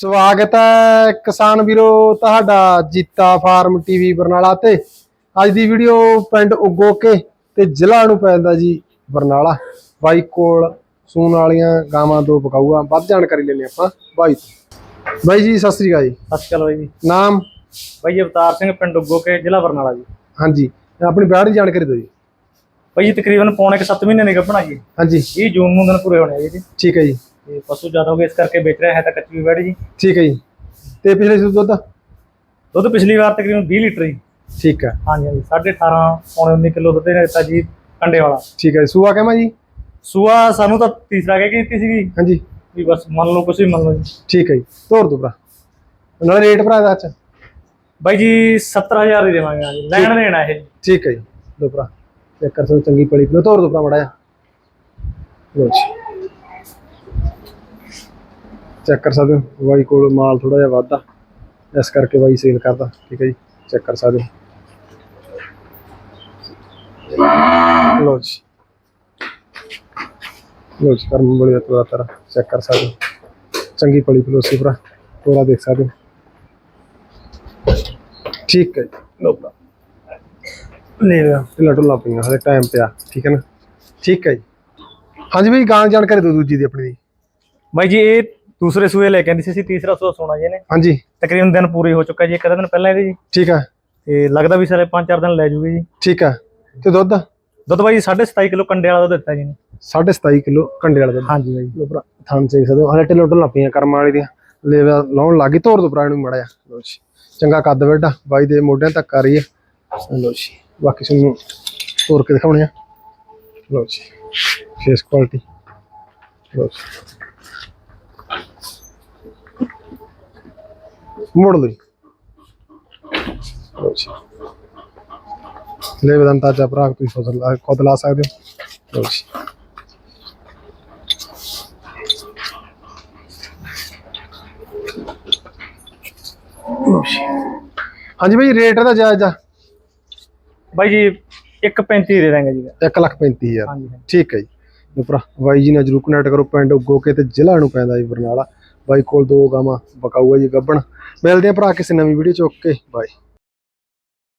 ਸਵਾਗਤ ਹੈ ਕਿਸਾਨ ਵੀਰੋ ਤੁਹਾਡਾ ਜੀਤਾ ਫਾਰਮ ਟੀਵੀ ਬਰਨਾਲਾ ਤੇ। ਅੱਜ ਦੀ ਵੀਡੀਓ ਪਿੰਡ ਉਗੋਕੇ ਤੇ ਜ਼ਿਲ੍ਹਾ ਨੂੰ ਪੈਂਦਾ ਜੀ ਬਰਨਾਲਾ। ਬਾਈ ਕੋਲ ਸੂਣ ਵਾਲੀਆਂ ਗਾਵਾਂ ਦੋ ਪਕਾਊਆ ਵੱਧ ਜਾਣਕਾਰੀ ਲੈਣੇ ਆਪਾਂ ਬਾਈ ਤੋਂ। ਬਾਈ ਜੀ ਸਤਿ ਸ੍ਰੀ ਅਕਾਲ ਜੀ। ਸਤਿ ਸ਼੍ਰੀ ਅਕਾਲ ਬਾਈ ਜੀ। ਨਾਮ? ਬਾਈ ਅਵਤਾਰ ਸਿੰਘ ਪਿੰਡ ਉੱਗੋ ਕੇ ਜ਼ਿਲ੍ਹਾ ਬਰਨਾਲਾ ਜੀ। ਹਾਂਜੀ। ਆਪਣੀ ਵਿਆਹ ਦੀ ਜਾਣਕਾਰੀ ਦਿਓ ਜੀ। ਬਾਈ ਜੀ ਤਕਰੀਬਨ ਪੌਣੇ ਕੁ 7 ਮਹੀਨੇ ਦੇ ਗੱਭਣਾ ਜੀ ਹਾਂਜੀ। 20 ਜੂਨ ਨੂੰ ਦਿਨ ਪੂਰੇ ਹੋਣੇ ਆ ਜੀ। ਠੀਕ ਹੈ ਜੀ। ਤੇ ਪਸ਼ੂ ਜ਼ਿਆਦਾ ਹੋ ਗਏ ਇਸ ਕਰਕੇ ਵੇਚ ਰਿਹਾ ਹੈ ਤਾਂ ਕੱਚੀ ਬੈੜ ਜੀ। ਠੀਕ ਹੈ ਜੀ। ਤੇ ਪਿਛਲੇ ਸੂ ਦੁੱਧ? ਦੁੱਧ ਪਿਛਲੀ ਵਾਰ ਤਕਰੀਬਨ 20 ਲੀਟਰ ਜੀ। ਠੀਕ ਹੈ। ਹਾਂਜੀ ਹਾਂਜੀ 18.5 ਪੌਣੇ 19 ਕਿਲੋ ਦੁੱਧ ਨੇ ਦਿੱਤਾ ਜੀ ਕੰਡੇ ਵਾਲਾ। ਠੀਕ ਹੈ। ਸੂਆ ਕਹਿਮਾ ਜੀ? ਸੂਆ ਸਾਨੂੰ ਤਾਂ ਤੀਸਰਾ ਕਹਿ ਕੇ ਦਿੱਤੀ ਸੀਗੀ। ਹਾਂਜੀ। ਵੀ ਬਸ ਮੰਨ ਲਓ ਕੁਛ ਵੀ ਮੰਨ ਲਓ ਜੀ। ਠੀਕ ਹੈ ਜੀ। ਤੋਰ ਦੋ ਭਰਾ। ਨਾਲ ਰੇਟ ਭਰਾ ਦਾ ਅੱਛਾ ਬਾਈ ਜੀ 70000 ਦੀ ਦੇਵਾਂਗੇ ਹਾਂ ਜੀ। ਲੈਣ ਦੇਣਾ ਇਹ। ਠੀਕ ਹੈ ਜੀ। ਲੋ ਭਰਾ ਚੈੱਕ ਕਰ ਸਕਦੇ ਹੋ ਚੰਗੀ ਪੜੀ ਤੋਰ ਦੋ ਭਰਾ ਮੜਾ ਜਾ ਲੋ ਜੀ। ਚੈੱਕ ਕਰ ਸਕਦੇ ਹੋ। ਬਾਈ ਕੋਲ ਮਾਲ ਥੋੜਾ ਜਿਹਾ ਵਾਧਾ ਇਸ ਕਰਕੇ ਬਾਈ ਸੇਲ ਕਰਦਾ। ਠੀਕ ਹੈ ਜੀ। ਚੈੱਕ ਕਰ ਸਕਦੇ ਹੋ। ਲੋ ਜੀ। ਲੋ ਜੀ, ਕਰਮ ਬੜੀ ਤੋਰਾ ਤਰਾ ਚੈੱਕ ਕਰ ਸਕਦੇ ਹੋ। ਚੰਗੀ ਪਲੀ ਪਲੋਸੀ ਭਰਾ, ਤੋਰਾ ਦੇਖ ਸਕਦੇ ਹੋ। ਠੀਕ ਹੈ ਜੀ। ਲੋ ਭਰਾ। ਲੈ ਲਿਆ। ਢਿੱਲਾ ਢੁੱਲਾ ਪਈਆਂ ਹਲੇ ਟਾਈਮ ਪਿਆ। ਠੀਕ ਹੈ ਨਾ? ਠੀਕ ਹੈ ਜੀ। ਹਾਂਜੀ ਬਈ, ਗਾਂ ਜਾਣਕਾਰੀ ਦਿਓ ਦੂਜੀ ਦੀ ਆਪਣੀ ਦੀ। ਬਾਈ ਜੀ, ਇਹ ਦੂਸਰੇ ਸੂਏ ਲੈ ਕੇ ਆਂਦੀ ਸੀ ਅਸੀਂ ਤੀਸਰਾ ਸੂਆ ਸੋਣਾ ਜੀ ਨੇ ਹਾਂਜੀ। ਤਕਰੀਬਨ ਦਿਨ ਪੂਰੇ ਹੋ ਚੁੱਕਾ ਜੀ ਇੱਕ ਅੱਧਾ ਦਿਨ ਪਹਿਲਾਂ ਇਹਦੇ ਜੀ। ਠੀਕ ਹੈ ਤੇ ਲੱਗਦਾ ਵੀ ਸਾਰੇ 5-4 ਦਿਨ ਲੈ ਜੂਗੀ ਜੀ। ਠੀਕ ਹੈ ਤੇ ਦੁੱਧ? ਦੁੱਧ ਬਾਈ 27.5 ਕਿਲੋ ਕੰਡੇ ਵਾਲਾ ਦੁੱਧ ਦਿੱਤਾ ਜੀ ਨੇ 27.5 ਕਿਲੋ ਕੰਡੇ ਵਾਲਾ ਦੁੱਧ। ਹਾਂਜੀ ਬਾਈ। ਲੋ ਭਰਾ ਥਾਂ ਚਾਹੀ ਸਕਦੇ ਹੋ। ਹਲੇ ਢੁੱਲਾ ਪਈਆਂ ਕਰਮ ਵਾਲੀ ਦੀਆਂ। ਲੇਵਾ ਲਾਉਣ ਲੱਗੀ ਤੋਰ ਦੋ ਭਰਾ ਇਹਨੂੰ ਮੜਾ ਜਾ ਲੋ ਜੀ। ਚੰਗਾ ਕੱਦ ਵੱਡਾ ਬਾਈ ਦੇ ਮੋਢਿਆਂ ਤੱਕ ਆ ਰਹੀ ਹੈ ਲੋ ਜੀ। ਬਾਕੀ ਤੁਹਾਨੂੰ ਤੋਰ ਕੇ ਦਿਖਾਉਣੇ ਆ। ਲੋ ਜੀ। ਫੇਸ ਕੁਆਲਿਟੀ ਲੋ ਜੀ। ਮੋੜ ਲਓ ਜੀ। ਲੋ ਜੀ ਲੈ ਬਦੰਤਾ ਚਾ ਭਰਾ ਤੁਸੀਂ ਫਸਲ ਲਾ- ਖੁਦ ਲਾ ਸਕਦੇ ਹੋ। ਜੀ। ਲਓ ਜੀ। ਹਾਂਜੀ ਭਾਈ ਰੇਟ ਦਾ ਜਾਇਜ਼ ਆ? ਬਾਈ ਜੀ 1.35 ਦੇ ਦਾਂਗੇ ਜੀ। 1 ਲੱਖ 35 ਹਜ਼ਾਰ। ਹਾਂਜੀ ਹਾਂਜੀ। ਠੀਕ ਹੈ ਜੀ। ਭਰਾ ਬਾਈ ਜੀ ਨਾਲ ਜਰੂਰ ਕਨੈਕਟ ਕਰੋ ਪਿੰਡ ਉਗੋਕੇ ਤੇ ਜ਼ਿਲ੍ਹਾ ਨੂੰ ਪੈਂਦਾ ਜੀ ਬਰਨਾਲਾ। ਬਾਈ ਕੋਲ ਦੋ ਗਾਵਾਂ ਬਕਾਊਆ ਜੀ ਗੱਬਣ। ਮਿਲਦੇ ਆ ਭਰਾ ਕਿਸੇ ਨਵੀਂ ਵੀਡੀਓ ਚ। ਓਕੇ ਬਾਈ